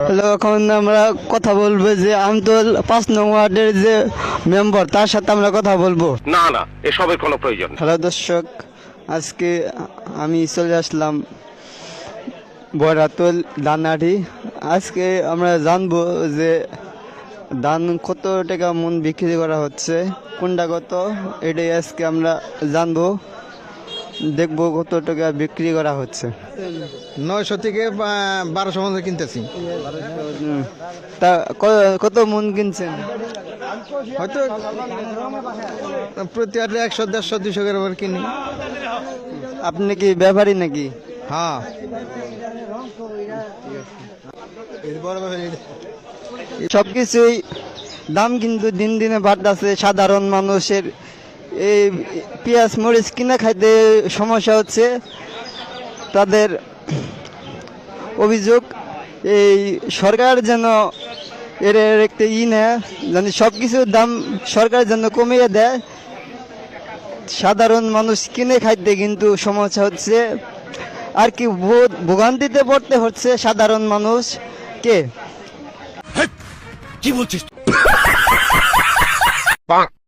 Hello এখন আমরা কথা বলব যে আমতল পাঁচ নং ওয়ার্ডের যে মেম্বার তার সাথে আমরা কথা বলব। না না এসবের কোনো প্রয়োজন হ্যালো দর্শক আজকে আমি চলে আসলাম বরাতল দানাটি আজকে আমরা জানব যে ধান কত টাকা মন বিক্রি করা হচ্ছে কোনটা কত এটাই আজকে আমরা জানব। দেখব কত টাকা বিক্রি করা হচ্ছে। নয়শো থেকে বারোশো মধ্যে কিনতেছি। তা কত মন কিনছেন? হয়তো প্রতি একশো দেড়শো দুশো করে করে কিনি। আপনি কি ব্যাপারী নাকি? হ্যাঁ। সবকিছুই দাম কিন্তু দিন দিনে বাড়তেছে। সাধারণ মানুষের এই পেঁয়াজ মরিচ কিনা খাইতে সমস্যা হচ্ছে। তাদের অভিযোগ এই সরকার যেন এর একটা ই নেয় যেন সব কিছুর দাম সরকার যেন কমিয়ে দেয়। সাধারণ মানুষ কিনে খাইতে কিন্তু সমস্যা হচ্ছে। আর কি ভো- ভোগান্তিতে পড়তে হচ্ছে সাধারণ মানুষ। কে?